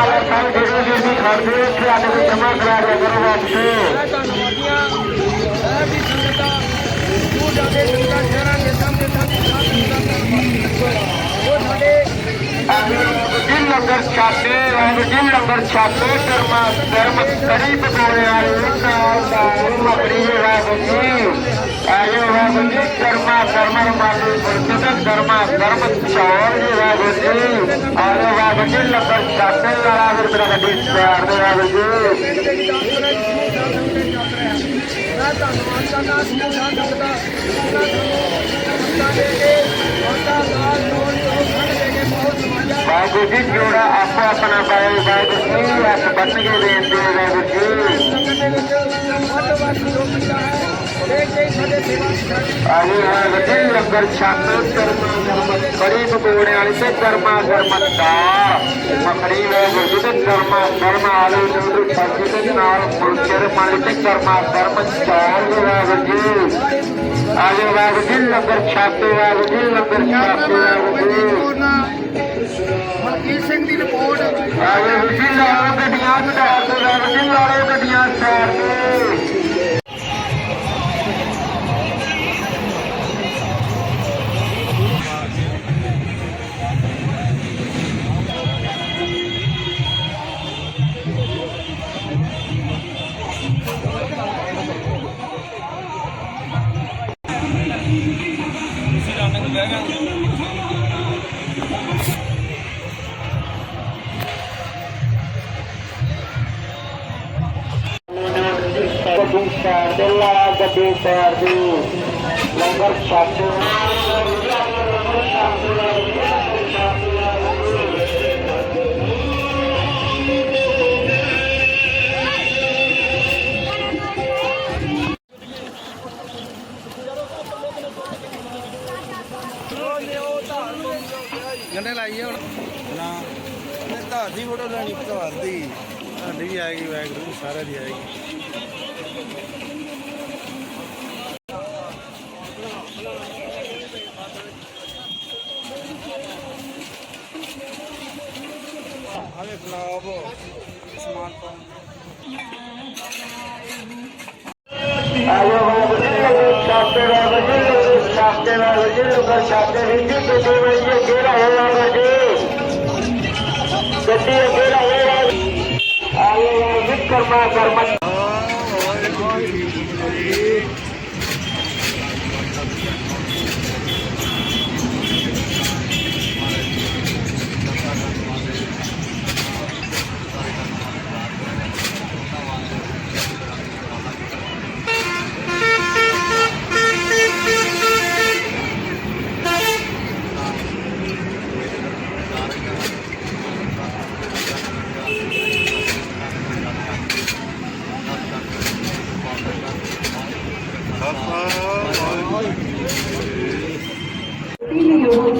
ਜੀ ਮਾਲਾ ਸਾਹਿਬ ਜਿਹੜੇ ਜੀ ਦੀ ਖੜਦੇ ਉੱਥੇ ਆ ਕੇ ਜਮਾ ਕਰਾ ਦਿਆ ਕਰੋ ਵਾਪਸ ਤੁਹਾਨੂੰ ਵਧੀਆ ਇਹ ਵੀ ਸੰਗਤਾਂ ਦੂਰ ਜਾਂਦੇ ਸੰਗਤਾਂ ਸ਼ਹਿਰਾਂ ਦੇ ਸਾਹਮਣੇ ਤੱਕ ਉਹ ਸਾਡੇ ਜੀ ਲੰਗਰ ਛਾਪੇ ਵਾਹਿਗੁਰੂ ਜੀ ਲੰਗਰ ਛਾਪੇ ਕਰਮਾ ਧਰਮ ਕਰੀ ਪਕੌੜੇ ਵਾਲੇ ਨਾਲ ਨਾਲ ਮਕੜੀ ਦੇ ਵਾਹਿਗੁਰੂ ਜੀ ਆਇਓ ਵਾਹਿਗੁਰੂ ਜੀ, ਕਰਮਾ ਕਰਮ ਮਾਲੀ ਬਰਕਤ ਕਰਮਾ ਕਰਮ, ਚੌਰ ਜੀ ਵਾਹਿਗੁਰੂ ਜੀ। ਆਇਓ ਵਾਹਿਗੁਰੂ ਜੀ ਲੰਗਰ ਛਾਪੇ ਵਾਲਾ ਫਿਰ ਮੇਰਾ ਗੱਡੀ ਪਿਆਰ ਦੇ ਵਾਹਿਗੁਰੂ ਜੀ। ਮੈਂ ਧੰਨਵਾਦ ਕਰਦਾ ਸਮੂਹ ਦਾ ਉਹਨਾਂ ਨੂੰ ਸੰਗਤਾਂ ਦੇ ਕੇ ਮਾਤਾ ਲਾਲ ਨੋਨ ਤੋਂ ਖੜ ਦੇ ਕੇ ਬਹੁਤ ਸਮਾਜਾ ਵਾਹਿਗੁਰੂ ਜੀ, ਜੋੜਾ ਆਪੋ ਆਪਣਾ ਪਾਏ ਵਾਹਿਗੁਰੂ ਜੀ ਹੱਥ ਬੰਨ ਕੇ ਬੇਨਤੀ ਹੈ ਵਾਹਿਗੁਰੂ ਜੀ। ਦੇ ਹੈ ਆਹੀ ਹੈ ਵੱਡੇ ਲੰਗਰ ਛੱਕ ਕਰਮਾ ਕਰਮ ਕੜੀ ਪਕੌੜੇ ਵਾਲੀ ਤੇ ਕਰਮਾ ਕਰਮ ਦਾ। ਮਖੜੀ ਵੇ ਗੁਰਜੀ ਤੇ ਕਰਮਾ ਕਰਮ ਆਲੂ ਨੂਰ ਸਬਜ਼ੀ ਤੇ ਨਾਲ ਫੁਲਚਰ ਮਲ ਤੇ ਕਰਮਾ ਕਰਮ ਚਾਰ ਦੇ ਵਾਹਿਗੁਰੂ ਜੀ। ਆਹੀ ਵਾਹਿਗੁਰੂ ਜੀ ਲੰਗਰ ਛੱਕ ਵਾਹਿਗੁਰੂ ਜੀ ਲੰਗਰ ਛੱਕ ਵਾਹਿਗੁਰੂ ਜੀ। ਮਲਕੀਤ ਸਿੰਘ ਦੀ ਰਿਪੋਰਟ ਆਹੀ ਜੀ ਲਾਓ ਗੱਡੀਆਂ ਚੜਾਰ ਦੇ ਵਾਹਿਗੁਰੂ ਜੀ ਲਾਓ ਗੱਡੀਆਂ ਚਾਰ ਦੇ ਗੱਡੀ ਸਾਰ ਦੇ ਲੰਗਰ ਛੱਕ ਆਵੇ ਗੁਲਾਬ ਸਮਾਨ ਪਾ ਆਇਓ ਬਾਬਾ ਜੀ ਲੰਗਰ ਛਾਪੇ ਬਾਬਾ ਜੀ ਲੰਗਰ ਛਾਪੇ ਬਾਬਾ ਜੀ ਲੰਗਰ ਛਾਪੇ ਵੀ ਜੀ ਗੱਡੀ ਵਿੱਚ ਅੱਗੇ ਰਹੋ ਬਾਬਾ ਜੀ ਗੱਡੀ ਅੱਗੇ ਰਹੋ ਆਇਓ ਬਾਬਾ ਜੀ ਕਰਮਾ ਕਰਮਾ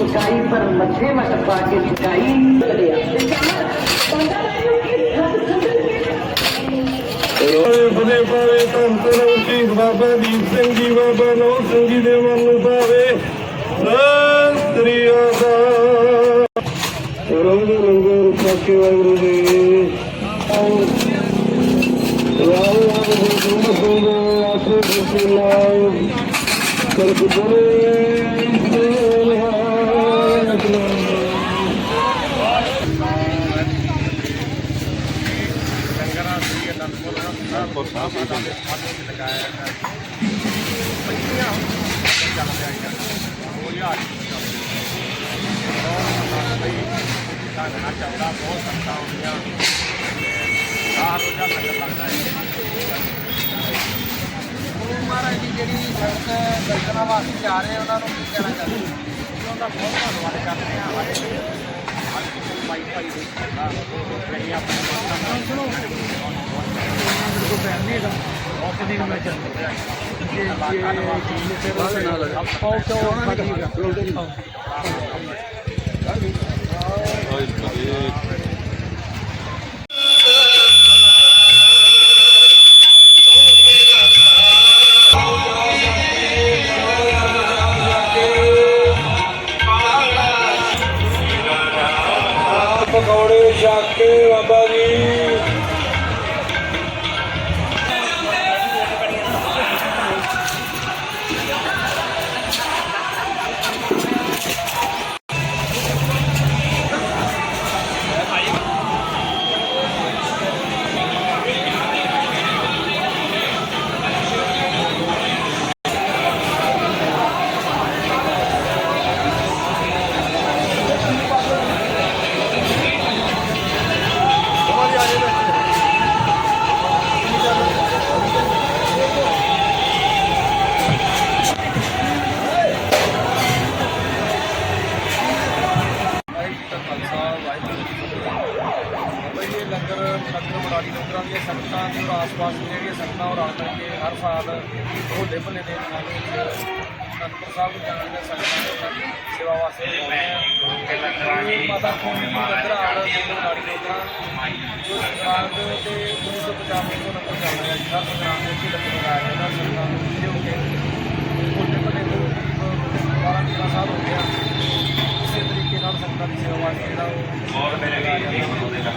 पीली हो सिंचाई पर मछली में टपा के सिंचाई ਬਦੇ ਪਾਵੇ ਧੰਨ ਕਰੋ ਜੀ ਬਾਬਾ ਦੀਪ ਸਿੰਘ ਜੀ ਬਾਬਾ ਨੌ ਸਿੰਘ ਜੀ ਦੇ ਮਨ ਨੂੰ ਪਾਵੇ ਸਤਿ ਅਕਾਲ ਰੰਗ ਲੰਗਰ ਪਾਕੇ ਵਾਹਿਗੁਰੂ ਜੀ ਆਓ ਰਾਮ ਨਾਮ ਦੇ ਗੁਰੂ ਸੰਗ ਆਸੇ ਗੁਰੂ ਲਾਇ ਕਰਬ ਬੋਲੇ ਸਾਹਿਬ ਸਾਹਿਬ ਦਾ ਫਾਟੇ ਲਗਾਇਆ ਹੈ ਚੱਲ ਰਿਹਾ ਹੈ ਉਹ ਯਾਰ ਤਾਂ ਨਾ ਚੱਲਦਾ ਬਹੁਤ ਸੰਤਾਂ ਹੁੰਦੀਆਂ ਆਹ ਰੋਜ਼ਾ ਲੱਗਦਾ ਲੱਗਦਾ ਹੈ ਗੁਰੂ ਮਹਾਰਾਜ ਜੀ ਜਿਹੜੀ ਸੰਗਤ ਦਰਸ਼ਨਾਂ ਵਾਸਤੇ ਜਾ ਰਹੇ ਉਹਨਾਂ ਨੂੰ ਕੀ ਕਹਿਣਾ ਚਾਹੁੰਦੇ ਉਹਨਾਂ ਦਾ ਬਹੁਤ ਧੰਨਵਾਦ ਕਰਦੇ ਹਾਂ ਹਰ ਇੱਕ ਭਾਈ ਭਾਈ ਦੇ ਦਾ ਰਹੀ ਆਪਣੇ ਦੋਸਤਾਂ ਨਾਲ ਕੋਈ ਭੈਣ ਨਹੀਂ ਹੈਗਾ। ਉਹ ਕਦੀ ਮੈਂ ਚੱਲਦਾ ਜੇ ਜੇ ਸੇਵਾ ਨਾਲ ਆਪਾਂ ਤਾਂ ਉਹਨਾਂ ਨੇ ਮੰਦਰ ਮੰਦਰ ਮੁਰਾਰੀ ਲੋਕਾਂ ਦੀਆਂ ਸੰਗਤਾਂ ਤੇ ਆਸ-ਪਾਸ ਦੀਆਂ ਜਿਹੜੀਆਂ ਸੰਗਤਾਂ ਉਹ ਰਲ ਮਿਲ ਕੇ ਹਰ ਸਾਲ ਹੋਲੇ ਭੱਲੇ ਦੇ ਨਾਲ ਅਨੰਦਪੁਰ ਸਾਹਿਬ ਨੂੰ ਜਾਣ ਦੇ ਸੰਗਤਾਂ ਨੂੰ ਸੇਵਾ ਵਾਸਤੇ ਬੁਲਾਉਂਦੇ ਆ ਮਾਤਾ ਕੋਮੀ ਮੰਦਰ ਆੜਾ ਦੇ ਮੁਰਾਰੀ ਲੋਕਾਂ ਜੋ ਸਰਕਾਰ ਦੇ ਤੇ 1950 ਤੋਂ ਨੰਬਰ ਚੱਲ ਰਿਹਾ ਹੈ ਹਰ ਸੰਗਰਾਮ ਦੇ ਵਿੱਚ ਲੱਗਣ ਲੱਗਾ ਹੈ ਇਹਨਾਂ ਸੰਗਤਾਂ ਨੂੰ ਜਿਹੜੇ ਹੋ ਕੇ ਹੋਲੇ ਭੱਲੇ ਤੋਂ 12 ਸਾਲ ਹੋ ਗਿਆ ਇਸੇ ਤਰੀਕੇ ਨਾਲ ਸੰਗਤਾਂ ਦੀ ਸੇਵਾ ਵਾਸਤੇ ਜਿਹੜਾ ਉਹ ਬਹੁਤ ਮੇਰੇ ਵੀ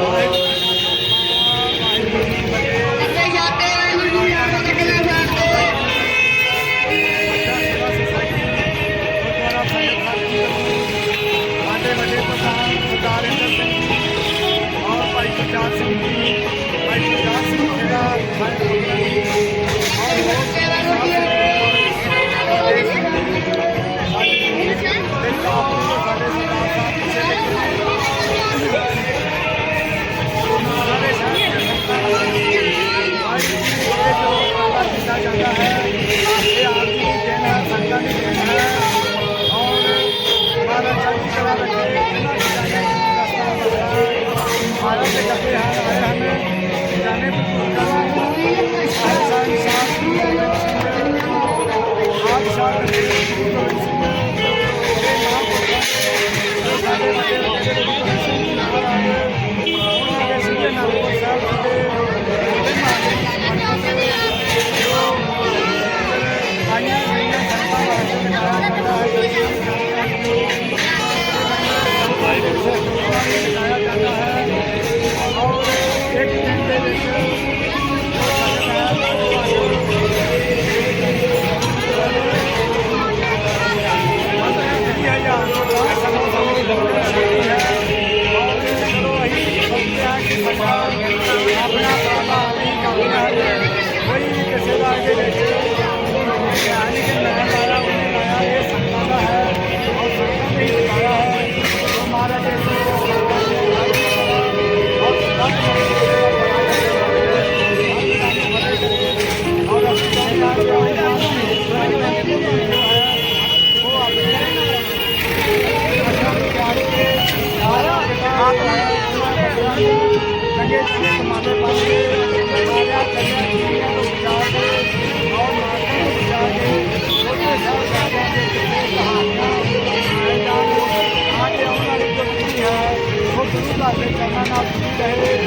Lord. Thank you. Thank you.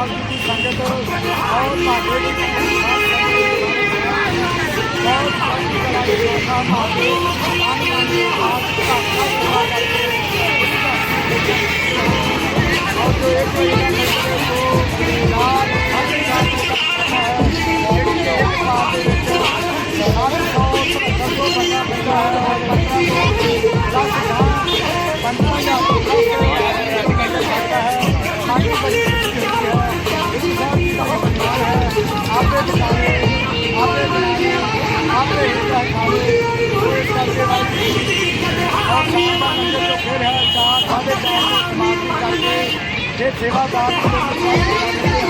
राजनीति संगठन और नागरिक और 别急妈妈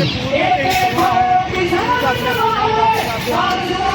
ਪੂਰੇ ਦੇਸ਼ ਦਾ ਹੈ